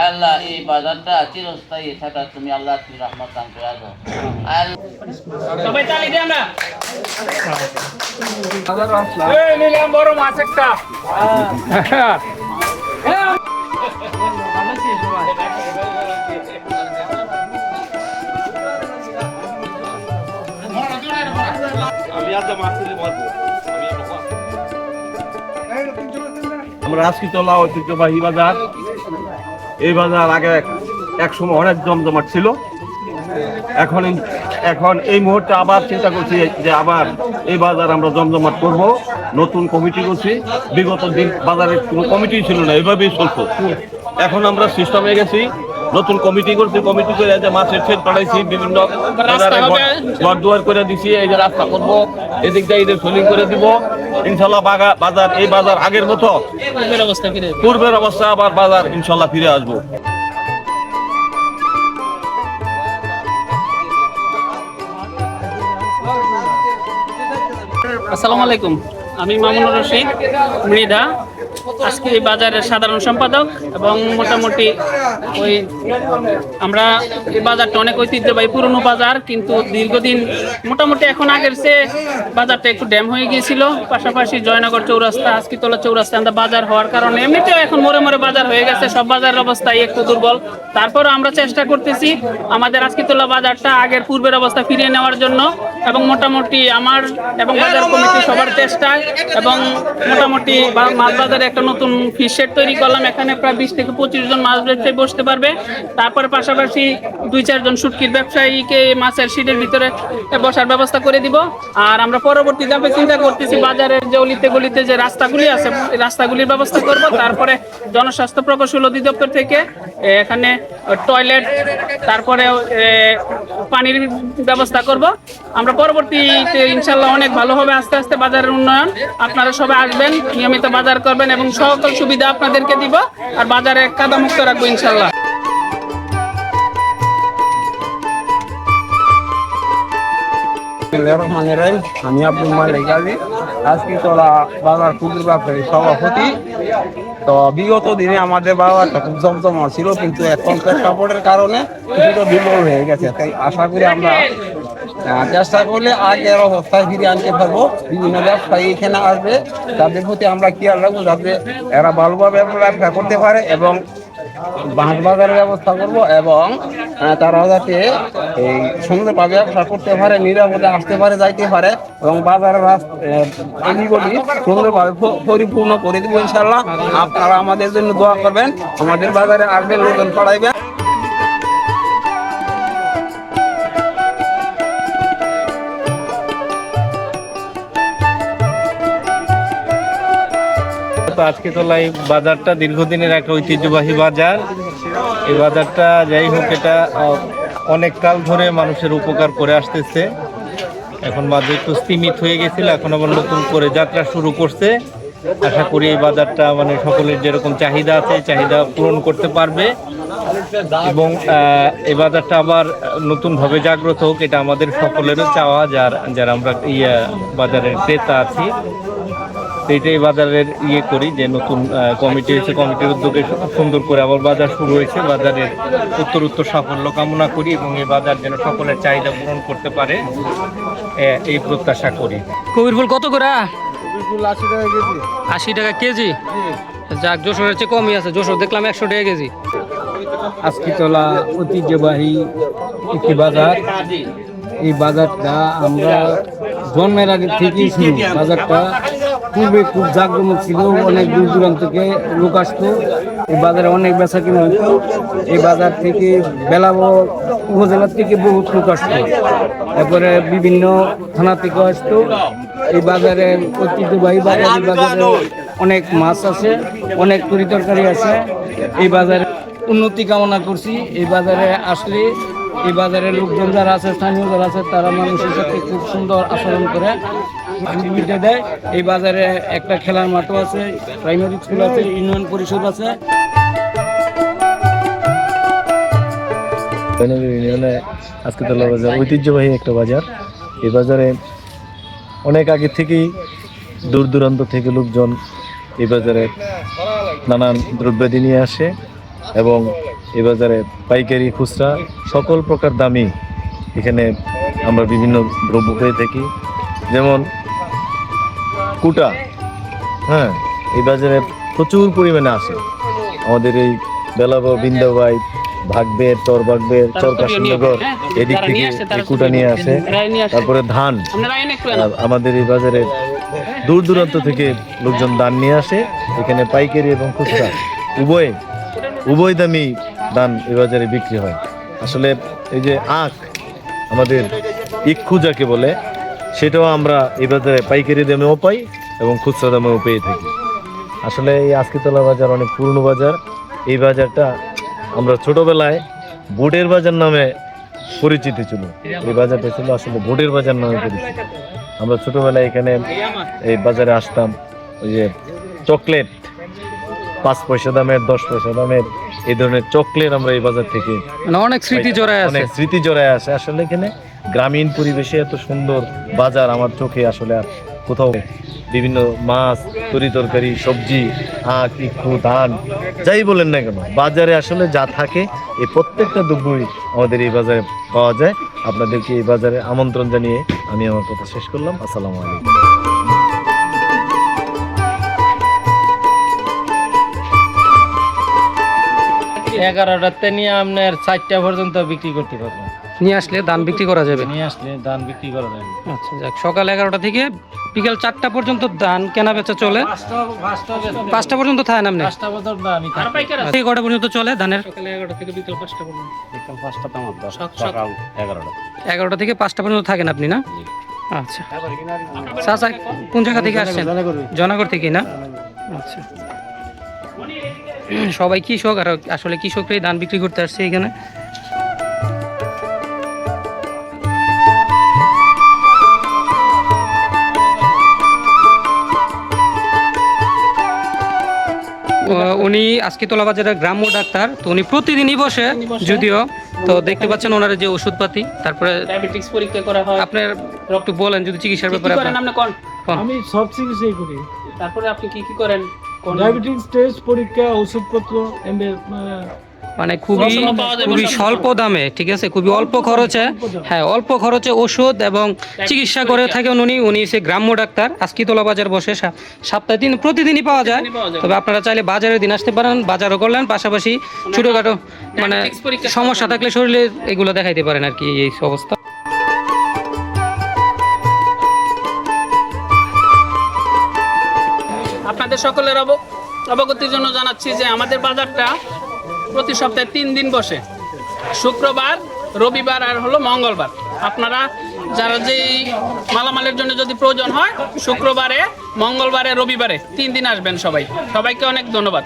আল্লাহ এই বাজারটা চিরস্থায়ী থাকা তুমি আল্লাহ তুমি রহমত দান করে দাও আল্লাহ সবাই তালি দিয়ে আমরা এই নিলাম বড় মাছ একটা আমরা রাজকীতলা ঐতিহ্যবাহী বাজার। এই বাজার আগে এক- সময় অনেক জমজমাট ছিল। এখন এখন এই মুহূর্তে আবার চিন্তা করছি যে আবার এই বাজার আমরা জমজমাট করব। নতুন কমিটি করছি। বিগত দিন বাজারের কোনো কমিটি ছিল না এভাবেই চলতো। এখন আমরা সিস্টেমে গেছি নতুন কমিটি করছি কমিটি করে যে মাছের ছেদ পাঠাইছি বিভিন্ন ঘর দুয়ার করে দিছি এই যে রাস্তা করব এদিক দিয়ে এদের সোলিং করে দিব। ইনশাল্লাহ বাজার এই বাজার আগের মতো। পূর্বের অবস্থা ফিরে পূর্বের অবস্থা আবার বাজার ইনশাল্লাহ ফিরে আসব। আসসালামু আলাইকুম। আমি মামুনুর রশিদ মৃধা। আজকে বাজারের সাধারণ সম্পাদক এবং মোটামুটি ওই আমরা এই বাজারটা অনেক ঐতিহ্যবাহী পুরনো বাজার, কিন্তু দীর্ঘদিন মোটামুটি এখন আগের চেয়ে বাজারটা একটু ড্যাম হয়ে গিয়েছিল। পাশাপাশি জয়নগর চৌরাস্তা আজকিতলা চৌরাস্তা আমরা বাজার হওয়ার কারণে এমনিতেও এখন মোড়ে মোড়ে বাজার হয়ে গেছে, সব বাজারের অবস্থাই একটু দুর্বল। তারপরও আমরা চেষ্টা করতেছি আমাদের আজকিতলা বাজারটা আগের পূর্বের অবস্থা ফিরিয়ে নেওয়ার জন্য। এবং মোটামুটি আমার এবং বাজার কমিটি সবার চেষ্টা এবং মোটামুটি মাছ বাজারে একটা নতুন ফিশ তৈরি করলাম। এখানে প্রায় বিশ থেকে পঁচিশ জন মাছ ব্যবসায়ী বসতে পারবে। তারপরে পাশাপাশি দুই চারজন শুটকির ব্যবসায়ীকে মাছের শিটের ভিতরে বসার ব্যবস্থা করে দিব। আর আমরা পরবর্তী ধাপে চিন্তা করতেছি বাজারের যে অলিতে গলিতে যে রাস্তাগুলি আছে, রাস্তাগুলির ব্যবস্থা করব। তারপরে জনস্বাস্থ্য প্রকৌশল অধিদপ্তর থেকে এখানে টয়লেট তারপরে পানির ব্যবস্থা করব। আমরা পরবর্তীতে ইনশাল্লাহ অনেক ভালো হবে আস্তে আস্তে বাজারের উন্নয়ন। আপনারা সবাই আসবেন, নিয়মিত বাজার করবেন এবং সকল সুবিধা আপনাদেরকে দিব আর বাজারে কাদা মুক্ত রাখব ইনশাল্লাহ আমি আব্দুল মালিক আলী। আজকে তোলা বাজার কুকুর ব্যবসায়ী সভাপতি। তো বিগত দিনে আমাদের বাজারটা খুব জমজমা ছিল, কিন্তু এখন প্রেক্ষাপটের কারণে কিছুটা দুর্বল হয়ে গেছে। তাই আশা করি আমরা চেষ্টা করলে আগের অবস্থায় ফিরে আনতে পারব। বিভিন্ন ব্যবসায়ী এখানে আসবে। তাদের প্রতি আমরা খেয়াল রাখব যাতে এরা ভালোভাবে ব্যবসা করতে পারে এবং বাঁশ বাজারের ব্যবস্থা করব এবং তারা যাতে এই সুন্দরভাবে ব্যবসা করতে পারে, নিরাপদে আসতে পারে, যাইতে পারে এবং বাজারের এগুলি সুন্দরভাবে পরিপূর্ণ করে দেবো ইনশাল্লাহ আপনারা আমাদের জন্য দোয়া করবেন। আমাদের বাজারে আসবেন, লোকজন পড়াইবেন তো আজকে তোলাই বাজারটা দীর্ঘদিনের একটা ঐতিহ্যবাহী বাজার। এই বাজারটা যাই হোক, এটা অনেক কাল ধরে মানুষের উপকার করে আসতেছে। এখন বাজার একটু স্তীমিত হয়ে গেছিল, এখন আবার নতুন করে যাত্রা শুরু করছে। আশা করি এই বাজারটা মানে সকলের যেরকম চাহিদা আছে চাহিদা পূরণ করতে পারবে। এবং এই বাজারটা আবার নতুনভাবে জাগ্রত হোক, এটা আমাদের সকলেরও চাওয়া, যার, যারা আমরা ইয়ে বাজারের ক্রেতা আছি। তো এটাই বাজারের ইয়ে করি যে নতুন কমিটি হয়েছে কমিটির উদ্যোগে সুন্দর করে আবার বাজার শুরু হয়েছে। বাজারের উত্তর উত্তর সাফল্য কামনা করি এবং এই বাজার যেন সকলের চাহিদা পূরণ করতে পারে এই প্রত্যাশা করি। কবির ফুল কত করে? আশি টাকা কেজি। যাক যশোরের চেয়ে কমই আছে। যশোর দেখলাম একশো টাকা কেজি। আজকিতলা ঐতিহ্যবাহী একটি বাজার। এই বাজারটা আমরা জন্মের আগে থেকেই শুরু বাজারটা পূর্বে খুব জাঁকজমক ছিল, অনেক দূর দূরান্ত থেকে লোক আসতো। এই বাজারে অনেক বেচা কিনা হতো। এই বাজার থেকে বেলাবো উপজেলার থেকে বহুত লোক আসতো। তারপরে বিভিন্ন থানা থেকে আসতো। এই বাজারে ঐতিহ্যবাহী বাজার, এই বাজারে অনেক মাছ আছে, অনেক তরি তরকারি আছে। এই বাজারে উন্নতি কামনা করছি। এই বাজারে আসলে এই বাজারের লোকজন যারা আছে, স্থানীয় যারা আছে, তারা মানুষের সাথে খুব সুন্দর আচরণ করে। সুবিধা দেয়। এই বাজারে একটা খেলার মাঠও আছে প্রাইমারি স্কুল আছে ইউনিয়ন পরিষদ আছে। ইউনিয়নে আজকে তোলা বাজার, ঐতিহ্যবাহী একটা বাজার। এই বাজারে অনেক আগে থেকেই দূর দূরান্ত থেকে লোকজন এই বাজারে নানান দ্রব্যাদি নিয়ে আসে এবং এই বাজারে পাইকারি, খুচরা, সকল প্রকার দামি এখানে আমরা বিভিন্ন দ্রব্য পেয়ে থাকি। যেমন কুটা। হ্যাঁ এই বাজারে প্রচুর পরিমাণে আসে। আমাদের এই বেলাবো বিন্দাবাই ভাগবের চর ভাগবের চর কাশিনগর এদিক থেকে কুটা নিয়ে আসে। তারপরে ধান। আমাদের এই বাজারে দূর দূরান্ত থেকে লোকজন ধান নিয়ে আসে। এখানে পাইকারি এবং খুচরা উভয় উভয় দামি ধান এই বাজারে বিক্রি হয়। আসলে এই যে আখ আমাদের ইক্ষু যাকে বলে সেটাও আমরা এই বাজারে পাইকারি দামেও পাই এবং খুচরা দামেও পেয়ে থাকি। আসলে এই আজকিতলা বাজার অনেক পুরনো বাজার। এই বাজারটা আমরা ছোটবেলায় বোটের বাজার নামে পরিচিত ছিল। এই বাজারটা ছিল আসলে বোটের বাজার নামে পরিচিত। আমরা ছোটবেলায় এখানে এই বাজারে আসতাম ওই যে চকলেট পাঁচ পয়সা দামের দশ পয়সা দামের এই ধরনের চকলেট আমরা এই বাজার থেকে মানে অনেক স্মৃতি জড়ায় আছে। অনেক স্মৃতি জড়ায় আসে আসলে এখানে গ্রামীণ পরিবেশে এত সুন্দর বাজার আমার চোখে আসলে আর কোথাও বিভিন্ন মাছ, তরি তরকারি, সবজি আখ ইক্ষু, ধান, যাই বলেন না কেন, বাজারে আসলে যা থাকে, এই প্রত্যেকটা দ্রব্যই আমাদের এই বাজারে পাওয়া যায়। আপনাদেরকে এই বাজারে আমন্ত্রণ জানিয়ে আমি আমার কথা শেষ করলাম। আসসালামু আলাইকুম। এগারোটাতে নিয়ে আপনার চারটা পর্যন্ত বিক্রি করতে পারব। নিয়ে আসলে ধান বিক্রি করা যাবে? নিয়ে আসলে ধান বিক্রি করা যাবে। আচ্ছা যাক সকাল এগারোটা থেকে বিকেল চারটা পর্যন্ত ধান কেনা বেচা চলে। পাঁচটা পর্যন্ত থাকে। না। থেকে কটা পর্যন্ত চলে ধানের? সকাল এগারোটা থেকে বিকেল পাঁচটা পর্যন্ত। বিকাল পাঁচটা তো আমার দশ, সক- সকাল এগারোটা। এগারোটা থেকে পাঁচটা পর্যন্ত থাকেন আপনি না? আচ্ছা। চাচা কোন জায়গা থেকে আসছেন? জনাগর থেকে না? আচ্ছা। সবাই কৃষক আর আসলে কৃষকরাই ধান বিক্রি করতে আসছে এখানে। উনি আজকে তোলা বাজারের গ্রাম্য ডাক্তার তো উনি প্রতিদিনই বসে যদিও তো দেখতে পাচ্ছেন ওনার যে ওষুধপাতি তারপরে ডায়াবেটিক্স পরীক্ষা করা হয়। আপনার একটু বলেন যদি চিকিৎসার ব্যাপারে আপনার- আপনি কোন? কোন? আমি সব চিকিৎসাই করি। তারপরে আপনি কি কি করেন? ডায়াবেটিক্স টেস্ট পরীক্ষা ওষুধপত্র এমবে- আহ, মানে খুবই খুবই স্বল্প দামে ঠিক আছে? খুবই অল্প খরচে হ্যাঁ অল্প খরচে ওষুধ এবং চিকিৎসা করে থাকেন উনি। উনি সে গ্রাম্য ডাক্তার আজকিতলা বাজার বসে সপ্তাহে দিন প্রতিদিনই পাওয়া যায়। তবে আপনারা চাইলে বাজারের দিন আসতে পারেন বাজারও করলেন পাশাপাশি ছোটোখাটো মানে সমস্যা থাকলে শরীরে এগুলো দেখাইতে পারেন আর কি এই অবস্থা। আপনাদের সকলের অব- অবগতির জন্য জানাচ্ছি যে আমাদের বাজারটা প্রতি সপ্তাহে তিন দিন বসে। শুক্রবার, রবিবার আর হলো মঙ্গলবার। আপনারা যারা যে মালামালের জন্য যদি প্রয়োজন হয়, শুক্রবারে, মঙ্গলবারে, রবিবারে তিন দিন আসবেন সবাই। সবাইকে অনেক ধন্যবাদ।